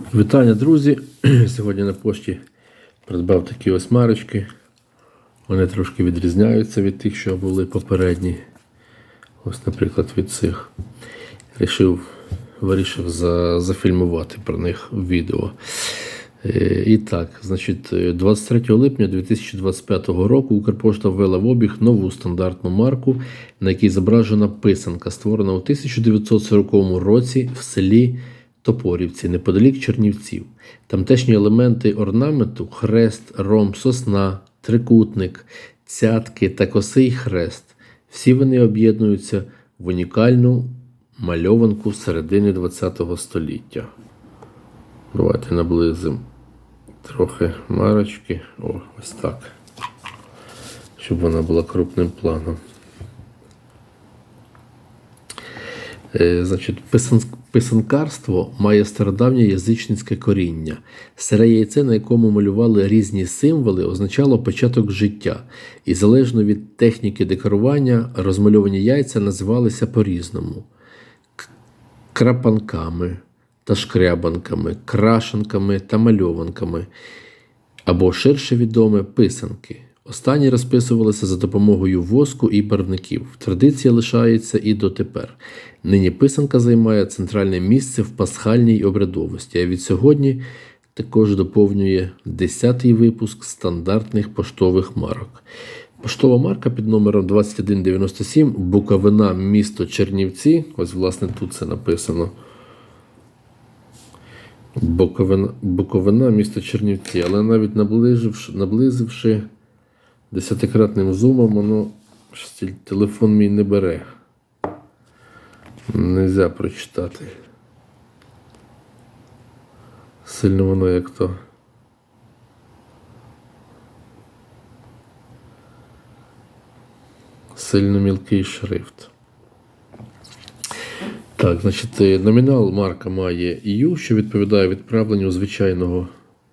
Вітання, друзі! Сьогодні на пошті придбав такі ось марочки. Вони трошки відрізняються від тих, що були попередні. Ось, наприклад, від цих. Рішив, вирішив за, зафільмувати про них відео. Е, І так, значить, е, 23 липня 2025 року Укрпошта ввела в обіг нову стандартну марку, на якій зображена писанка, створена у 1940 році в селі Топорівці, неподалік Чернівців. Тамтешні елементи орнаменту хрест, ромб, сосна, трикутник, цятки та косий хрест. Всі вони об'єднуються в унікальну мальованку середини ХХ століття. Давайте наблизимо трохи марочки. О, ось так. Щоб вона була крупним планом. Значить, писан- писанкарство має стародавнє язичницьке коріння. Старе яйце, на якому малювали різні символи, означало початок життя, і залежно від техніки декорування, розмальовані яйця називалися по-різному крапанками та шкрябанками, крашенками та мальованками, або ширше відоме писанки. Останні розписувалися за допомогою воску і барвників. Традиція лишається і дотепер. Нині писанка займає центральне місце в пасхальній обрядовості, а від сьогодні також доповнює 10-й випуск стандартних поштових марок. Поштова марка під номером 2197 Буковина, місто Чернівці. Ось, власне, тут це написано. Буковина, Буковина, місто Чернівці. Але навіть наближивши, наблизивши десятикратним зумом, воно телефон мій не бере. Нельзя прочитати. Сильно воно як то. Сильно мілкий шрифт. Так, значить, е, номінал марка має EU, що відповідає відправленню звичайного,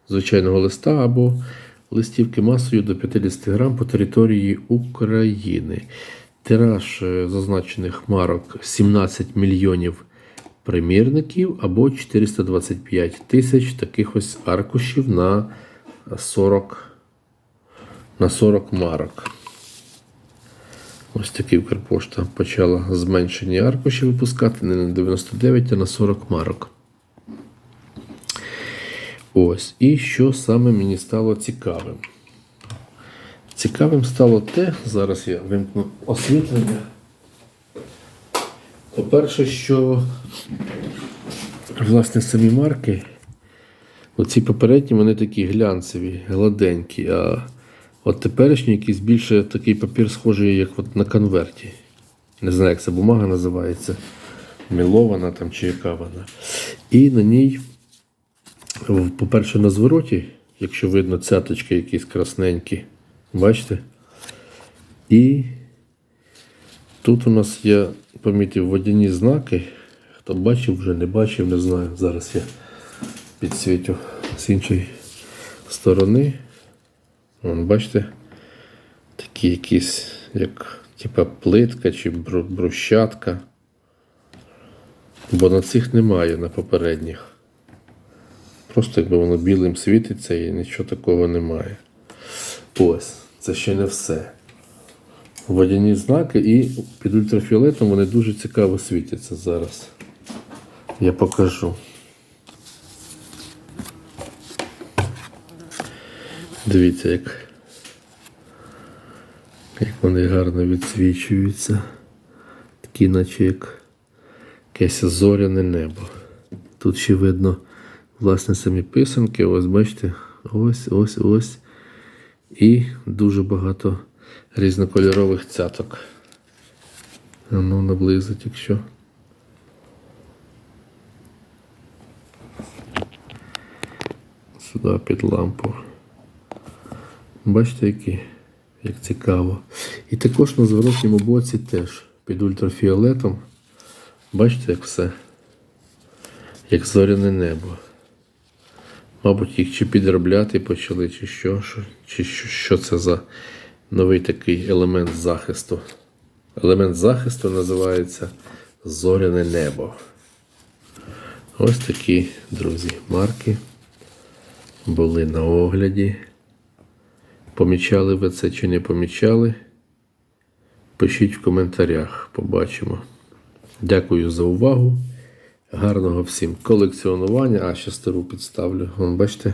звичайного листа або листівки масою до 50 грам по території України. Тираж е, зазначених марок 17 мільйонів примірників або 425 тисяч таких ось аркушів на 40, на 40 марок. Ось такий Укрпошта почала зменшені аркуші випускати не на 99, а на 40 марок. Ось. І що саме мені стало цікавим? Цікавим стало те, зараз я вимкну освітлення. По-перше, що власне самі марки, оці попередні, вони такі глянцеві, гладенькі, а от теперішній якийсь більше такий папір схожий, як от на конверті. Не знаю, як ця бумага називається. Мілована там чи яка вона. І на ній, по-перше, на звороті, якщо видно, цяточки якісь красненькі. Бачите? І тут у нас я помітив водяні знаки. Хто бачив, вже не бачив, не знаю. Зараз я підсвітю з іншої сторони. Вон, бачите, такі якісь, як типа плитка чи бру- брусчатка. Бо на цих немає на попередніх. Просто якби воно білим світиться і нічого такого немає. Ось, це ще не все. Водяні знаки і під ультрафіолетом вони дуже цікаво світяться зараз. Я покажу. Дивіться, як, як вони гарно відсвічуються. Такі, наче як якесь зоряне небо. Тут ще видно, власне, самі писанки. Ось бачите, ось, ось, ось. І дуже багато різнокольорових цяток. Ну, наблизить, якщо. Сюди під лампу. Бачите, які, як цікаво. І також на зворотньому боці теж під ультрафіолетом. Бачите, як все? Як зоряне небо. Мабуть, їх чи підробляти почали, чи що, чи що, що це за новий такий елемент захисту. Елемент захисту називається зоряне небо. Ось такі, друзі, марки були на огляді. Помічали ви це чи не помічали? Пишіть в коментарях, побачимо. Дякую за увагу. Гарного всім колекціонування. А ще стару підставлю. Вон, бачите,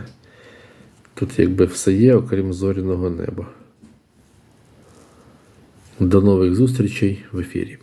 тут якби все є, окрім зоряного неба. До нових зустрічей в ефірі.